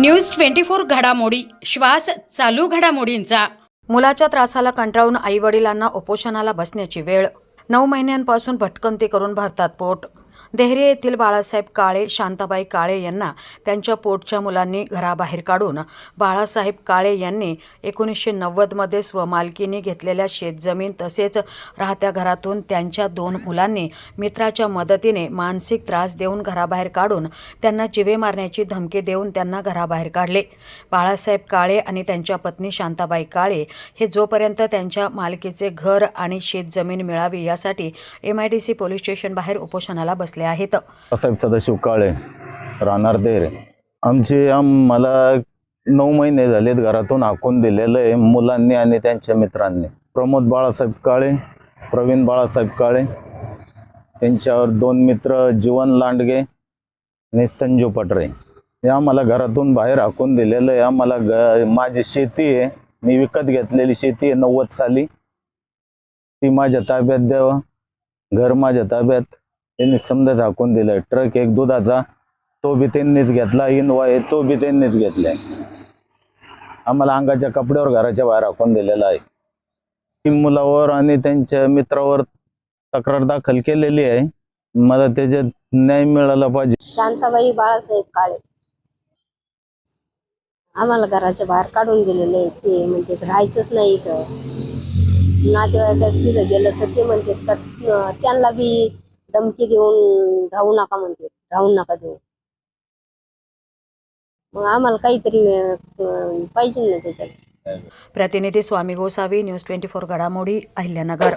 News twenty four घडामोडी. श्वास चालू घडामोडींचा. मुलाच्या त्रासाला कंटाळून आईवडिलांना उपोषणाला बसण्याची वेळ. नऊ महिन्यांपासून भटकंती करून भरतात पोट देहरे येथील बाळासाहेब काळे शांताबाई काळे यांना त्यांच्या पोटच्या मुलांनी घराबाहेर काढून बाळासाहेब काळे यांनी एकोणीसशे नव्वदमध्ये स्वमालकीने घेतलेल्या शेतजमीन तसेच राहत्या घरातून त्यांच्या दोन मुलांनी मित्राच्या मदतीने मानसिक त्रास देऊन घराबाहेर काढून त्यांना जिवे मारण्याची धमकी देऊन त्यांना घराबाहेर काढले. बाळासाहेब काळे आणि त्यांच्या पत्नी शांताबाई काळे हे जोपर्यंत त्यांच्या मालकीचे घर आणि शेतजमीन मिळावी यासाठी M I D C police station बाहेर उपोषणाला बसले आहेत. साहेब सदाशिव काळे राहणार देर. आमचे आम मला नऊ महिने झालेत घरातून हाकून दिलेलं आहे मुलांनी आणि त्यांच्या मित्रांनी. प्रमोद बाळासाहेब काळे प्रवीण बाळासाहेब काळे त्यांच्यावर दोन मित्र जीवन लांडगे आणि संजू पटरे. हे आम्हाला घरातून बाहेर हाकून दिलेलं आहे. आम्हाला ग माझी शेती आहे. मी विकत घेतलेली शेती आहे नव्वद साली. ती माझ्या ताब्यात द्यावं. घर माझ्या ताब्यात. त्यांनी समजा झाकून दिलं ट्रक एक दुधाचा तो बी त्यांनीच घेतला इनवा आहे तो बी त्यांनीच घेतलाय आम्हाला अंगाच्या कपड्यावर घराच्या बाहेर हाकून दिलेला आहे. मुलावर आणि त्यांच्या मित्रावर तक्रार दाखल केलेली आहे. मला त्याच्यात न्याय मिळाला पाहिजे. शांताबाई बाळासाहेब काळे. आम्हाला घराच्या बाहेर काढून दिलेले ते म्हणजे राहायचंच नाही इथं. नातेवाईकाच तिथं गेलं तर ते म्हणतात का त्यांना बी धमकी देऊन राहू नका म्हणते. राहू नका देऊ. मग आम्हाला काहीतरी पाहिजे ना त्याच्यात. प्रतिनिधी Swami Gosavi news twenty four घडामोडी अहिल्यानगर.